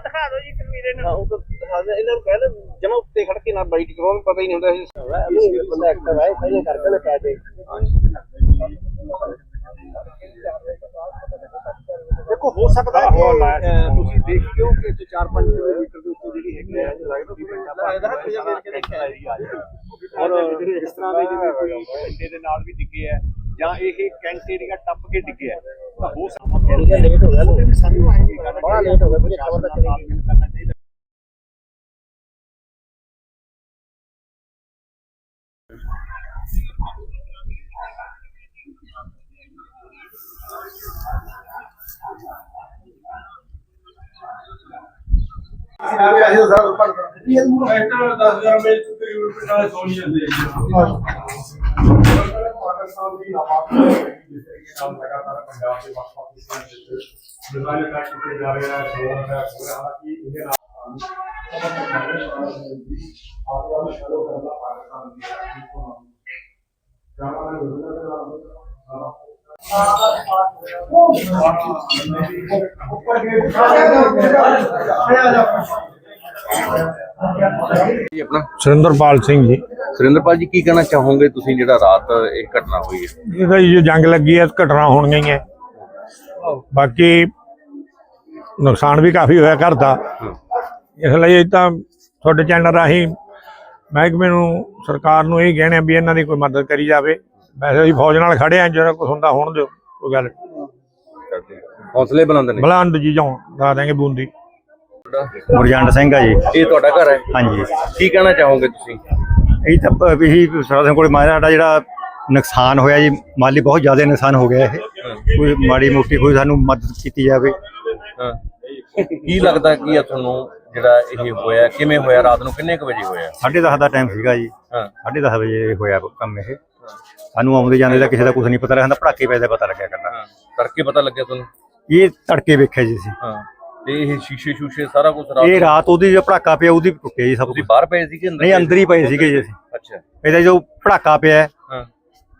ਦਿਖਾ ਦਿਓ ਜੀ ਕਸ਼ਮੀਰੇ ਨੂੰ ਹਾਂ ਉਹ ਤਾਂ ਦਿਖਾ ਦੇ ਇਹਨਾਂ ਨੂੰ ਕਹਿੰਦੇ ਜਮਾ ਉੱਤੇ ਖੜ ਕੇ ਨਾ ਬਾਈਟ ਕਰੋ ਉਹਨੂੰ ਪਤਾ ਹੀ ਨਹੀਂ ਹੁੰਦਾ ਇਹ ਬੰਦਾ ਐਕਟਰ ਹੈ ਪਹਿਲੇ ਕਰਕੇ ਲੈ ਦੇ ਦੇਖੋ ਹੋ ਸਕਦਾ ਹੈ ਕਿ ਅਹ, ਤੁਸੀਂ ਦੇਖਿਓ ਕਿ ਇੱਥੇ 4-5 ਕਿਲੋਮੀਟਰ ਦੇ ਉੱਤੇ ਜਿਹੜੀ ਹੈਗੀ ਹੈ ਲੱਗਦਾ ਵੀ ਲੱਗਦਾ ਹੈ ਕਿ ਦੇਖਿਆ ਔਰ ਇਸ ਤਰ੍ਹਾਂ ਦੇ ਜਿਵੇਂ ਕੋਈ ਡੰਡੇ ਦੇ ਨਾਲ ਵੀ ਡਿੱਗੇ ਹੈ ਜਾਂ ਇਹ ਕੈਂਟ ਏਰੀਆ ਟੱਪ ਕੇ ਡਿੱਗੇ ਹੈ ਤਾਂ ਹੈ ਲੇਟ ਹੋ ਗਿਆ ਨਾ ਸਾਨੂੰ ਆਏਗੀ ਬੜਾ ਲੇਟ ਹੋ ਗਿਆ ਫਿਰ ਖਬਰ ਤਾਂ ਚਲੀ ਕਰਨਾ ਚਾਹੀਦਾ ਟਰੈਕਟਰ 10000 ਵਿੱਚ ਤਕਰੀਬਨ ਪਿੰਡਾਂ ਦੇ ਸੋਣੀ ਜਾਂਦੇ ਆ ਪਾਕਿਸਤਾਨ ਦੀ ਆਬਾਦੀ ਜਿਸ ਤਰੀਕੇ ਨਾਲ ਲਗਾਤਾਰ ਪੰਜਾਬ ਦੇ ਵੱਖ ਵੱਖ ਹਿੱਸਿਆਂ ਵਿੱਚ ਮਿਸਾਈਲ ਅਟੈਕ ਕੀਤੇ ਜਾ ਰਹੇ ਆ ਡਰੋਨ ਅਟੈਕ ਹੋ ਰਿਹਾ ਹਾਲਾਂਕਿ ਇਹਦੇ ਨਾਲ ਆਵਾਜ਼ ਸ਼ੁਰੂ ਕਰਨਾ ਪਾਕਿਸਤਾਨ ਦੀ ਇਕਨੋਮੀ ਜਾਨਾਂ ਦੇ ਵਿਭਿੰਨ ਦੇ ਨਾਲ ਉੱਪਰ ਗੇਟ ਆ ਜਾ ਜੀ ਆਪਣਾ ਸੁਰਿੰਦਰਪਾਲ ਸਿੰਘ ਜੀ ਸੁਰਿੰਦਰਪਾਲ ਜੀ ਕੀ ਕਹਿਣਾ ਚਾਹੋਗੇ ਤੁਸੀਂ ਜਿਹੜਾ ਰਾਤ ਇਹ ਘਟਨਾ ਹੋਈ ਹੈ? ਇਹਦਾ ਜੀ ਜੋ ਜੰਗ ਲੱਗੀ ਹੈ ਘਟਨਾ ਹੋਣੀਆਂ ਹੀ ਹੈ। ਬਾਕੀ ਨੁਕਸਾਨ ਵੀ ਕਾਫੀ ਹੋਇਆ ਘਰ ਦਾ। ਇਸ ਲਈ ਤਾਂ ਤੁਹਾਡੇ ਚੈਨਲ ਰਾਹੀਂ ਮਹਿਕਮੇ ਨੂੰ ਸਰਕਾਰ ਨੂੰ ਇਹ ਕਹਿਣਾ ਵੀ ਇਹਨਾਂ ਦੀ ਕੋਈ ਮਦਦ ਕਰੀ ਜਾਵੇ। ਵੈਸੇ ਅਸੀਂ ਫੌਜ ਨਾਲ ਖੜੇ ਆਂ ਜਿਹੜਾ ਕੁਛ ਹੁੰਦਾ ਹੋਣ ਦਿਓ ਕੋਈ ਗੱਲ। ਹੌਸਲੇ ਬੁਲੰਦ ਨੇ। ਬਲੰਦ ਜੀ ਜਾਉ ਲਾ ਦਾਂਗੇ ਬੂੰਦੀ। ਗੁਰਜੰਟ ਸਿੰਘ ਆ ਜੀ। ਇਹ ਤੁਹਾਡਾ ਘਰ ਹੈ? ਹਾਂਜੀ। ਕੀ ਕਹਿਣਾ ਚਾਹੋਗੇ ਤੁਸੀਂ? ਇਹ ਤਾਂ ਵੀ ਸਾਡਾ ਕੋਲ ਮਾਇਆ ਸਾਡਾ ਜਿਹੜਾ ਨੁਕਸਾਨ ਹੋਇਆ ਜੀ ਮਾਲੀ ਬਹੁਤ ਜ਼ਿਆਦਾ ਨੁਕਸਾਨ ਹੋ ਗਿਆ ਇਹ। ਕੋਈ ਮਾੜੀ ਮੋਟੀ ਕੋਈ ਸਾਨੂੰ ਮਦਦ ਕੀਤੀ ਜਾਵੇ। ਕੀ ਲੱਗਦਾ ਕੀ ਆ ਤੁਹਾਨੂੰ ਜਿਹੜਾ ਇਹ ਹੋਇਆ ਕਿਵੇਂ ਹੋਇਆ ਰਾਤ ਨੂੰ ਕਿੰਨੇ ਕੁ ਵਜੇ ਹੋਇਆ? ਸਾਢੇ ਦਸ ਦਾ ਟਾਈਮ ਸੀਗਾ ਜੀ। ਹਾਂ। ਸਾਢੇ ਦਸ ਵਜੇ ਹੋਇਆ ਕੰਮ ਇਹ। ਸਾਨੂੰ ਆਉਂਦੇ ਜਾਂਦੇ ਦਾ ਕਿਸੇ ਦਾ ਕੁਝ ਨਹੀਂ ਪਤਾ ਰਹਿੰਦਾ ਪੜਾਕੇ ਪੈਦਾ ਪਤਾ ਲੱਗਿਆ ਕਰਨਾ। ਤੜਕੇ ਪਤਾ ਲੱਗਿਆ ਤੁਹਾਨੂੰ? ਇਹ ਤੜਕੇ ਵੇਖਿਆ ਜੀ ਸੀ ਹਾਂ। ਤੇ ਇਹ ਸ਼ੀਸ਼ੇ ਸ਼ੂਸ਼ੇ ਸਾਰਾ ਕੁਝ ਰਾਤ ਇਹ ਰਾਤ ਉਹਦੀ ਜੋ ਪੜਾਕਾ ਪਿਆ ਉਹਦੀ ਟੁੱਟਿਆ ਜੀ ਸਭ ਤੁਸੀਂ ਕੁਝ ਬਾਹਰ ਪਏ ਸੀ ਕਿ ਅੰਦਰ ਨਹੀਂ ਅੰਦਰ ਹੀ ਪਏ ਸੀਗੇ ਜੀ ਅਸੀਂ। ਅੱਛਾ। ਇਹਦਾ ਜੋ ਪੜਾਕਾ ਪਿਆ ਹਾਂ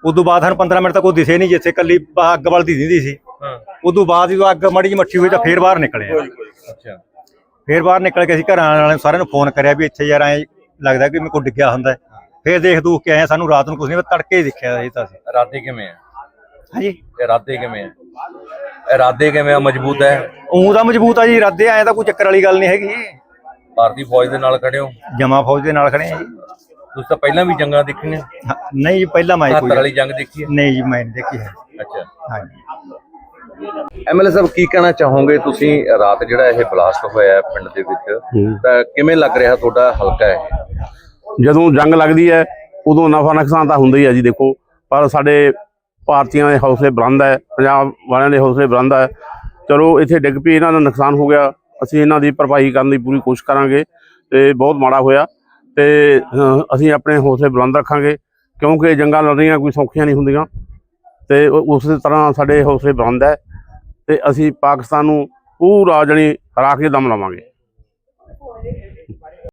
ਉਦੋਂ ਬਾਅਦ ਸਾਨੂੰ 15 ਮਿੰਟ ਤੱਕ ਉਹ ਦਿਸੇ ਨਹੀਂ ਜਿੱਥੇ ਕੱਲੀ ਬਾਹ ਅੱਗ ਵੱਲ ਦਿਸਦੀ ਸੀ। ਹਾਂ। ਉਦੋਂ ਬਾਅਦ ਜਦੋਂ ਅੱਗ ਮੜੀ ਜਿਹੀ ਮੱਠੀ ਹੋਈ ਤਾਂ ਫੇਰ ਬਾਹਰ ਨਿਕਲੇ ਆ। ਅੱਛਾ। ਫੇਰ ਬਾਹਰ ਨਿਕਲ ਕੇ ਅਸੀਂ ਘਰਾਂ ਵਾਲਿਆਂ ਨੂੰ ਸਾਰਿਆਂ ਨੂੰ ਫੋਨ ਕਰਿਆ ਵੀ ਇੱਥੇ ਯਾਰ ਐ ਲੱਗਦਾ ਕਿ ਮੇਰੇ ਕੋਲ ਡਿੱਗਿਆ ਹੁੰਦਾ ਹੈ। ਫੇਰ ਦੇਖ ਦੂਖ ਕੇ ਆਏ ਸਾਨੂੰ ਰਾਤ ਨੂੰ ਕੁਝ ਨਹੀਂ ਤੜਕੇ ਹੀ ਦੇਖਿਆ ਇਹ ਤਾਂ ਅਸੀਂ। ਇਰਾਦੇ ਕਿਵੇਂ ਆ? ਹਾਂਜੀ। ਇਰਾਦੇ ਕਿਵੇਂ ਆ? ਇਰਾਦੇ ਕਿਵੇਂ ਆ? ਮਜ਼ਬੂਤ ਹੈ? ਉਹ ਤਾਂ ਮਜ਼ਬੂਤ ਆ ਜੀ ਇਰਾਦੇ ਆਏ ਤਾਂ ਕੋਈ ਚੱਕਰ ਵਾਲੀ ਗੱਲ ਨਹੀਂ ਹੈਗੀ। ਭਾਰਤੀ ਫੌਜ ਦੇ ਨਾਲ ਖੜੇ ਹੋ? ਜਮਾ ਫੌਜ ਦੇ ਨਾਲ ਖੜੇ ਆ ਜੀ। ਤੁਸੀਂ ਤਾਂ ਪਹਿਲਾਂ ਵੀ ਜੰਗਾਂ ਦੇਖੀਆਂ? ਹਾਂ, ਨਹੀਂ ਜੀ ਪਹਿਲਾਂ ਮੈਂ 70 ਕੋਈ ਵਾਲੀ ਜੰਗ ਦੇਖੀ ਹੈ? ਨਹੀਂ ਜੀ ਮੈਂ ਨਹੀਂ ਦੇਖੀ ਹੈ। ਅੱਛਾ। ਹਾਂਜੀ ਐਮਐਲਏ ਸਾਹਿਬ ਕੀ ਕਹਿਣਾ ਚਾਹੋਗੇ? ਤੁਸੀਂ ਰਾਤ ਜਿਹੜਾ ਇਹ ਬਲਾਸਟ ਹੋਇਆ ਹੈ ਪਿੰਡ ਦੇ ਵਿੱਚ ਤਾਂ ਕਿਵੇਂ ਲੱਗ ਰਿਹਾ ਤੁਹਾਡਾ ਹਲਕਾ ਹੈ? ਜਦੋਂ ਜੰਗ ਲੱਗਦੀ ਹੈ ਉਦੋਂ ਨਫਾ ਨੁਕਸਾਨ ਤਾਂ ਹੁੰਦਾ ਹੀ ਹੈ ਜੀ ਦੇਖੋ। ਪਰ ਸਾਡੇ ਭਾਰਤੀਆਂ ਦੇ ਹੌਸਲੇ ਬੁਲੰਦ ਹੈ, ਪੰਜਾਬ ਵਾਲਿਆਂ ਦੇ ਹੌਸਲੇ ਬੁਲੰਦ ਹੈ। ਚਲੋ, ਇੱਥੇ ਡਿੱਗ ਪਈ, ਇਹਨਾਂ ਦਾ ਨੁਕਸਾਨ ਹੋ ਗਿਆ। ਅਸੀਂ ਇਹਨਾਂ ਦੀ ਭਰਪਾਈ ਕਰਨ ਦੀ ਪੂਰੀ ਕੋਸ਼ਿਸ਼ ਕਰਾਂਗੇ ਤੇ ਬਹੁਤ ਮਾੜਾ ਹੋਇਆ। ਤੇ ਅਸੀਂ ਆਪਣੇ ਹੌਸਲੇ ਬੁਲੰਦ ਰੱਖਾਂਗੇ, ਕਿਉਂਕਿ ਜੰਗਾਂ ਲੜਨੀਆਂ ਕੋਈ ਸੌਖੀਆਂ ਨਹੀਂ ਹੁੰਦੀਆਂ। ਤੇ ਉਸ ਤਰ੍ਹਾਂ ਸਾਡੇ ਹੌਸਲੇ ਬੁਲੰਦ ਹੈ ਤੇ ਅਸੀਂ ਪਾਕਿਸਤਾਨ ਨੂੰ ਪੂਰਾ ਜਣੀ ਹਰਾ ਕੇ ਦਮ ਲਵਾਂਗੇ।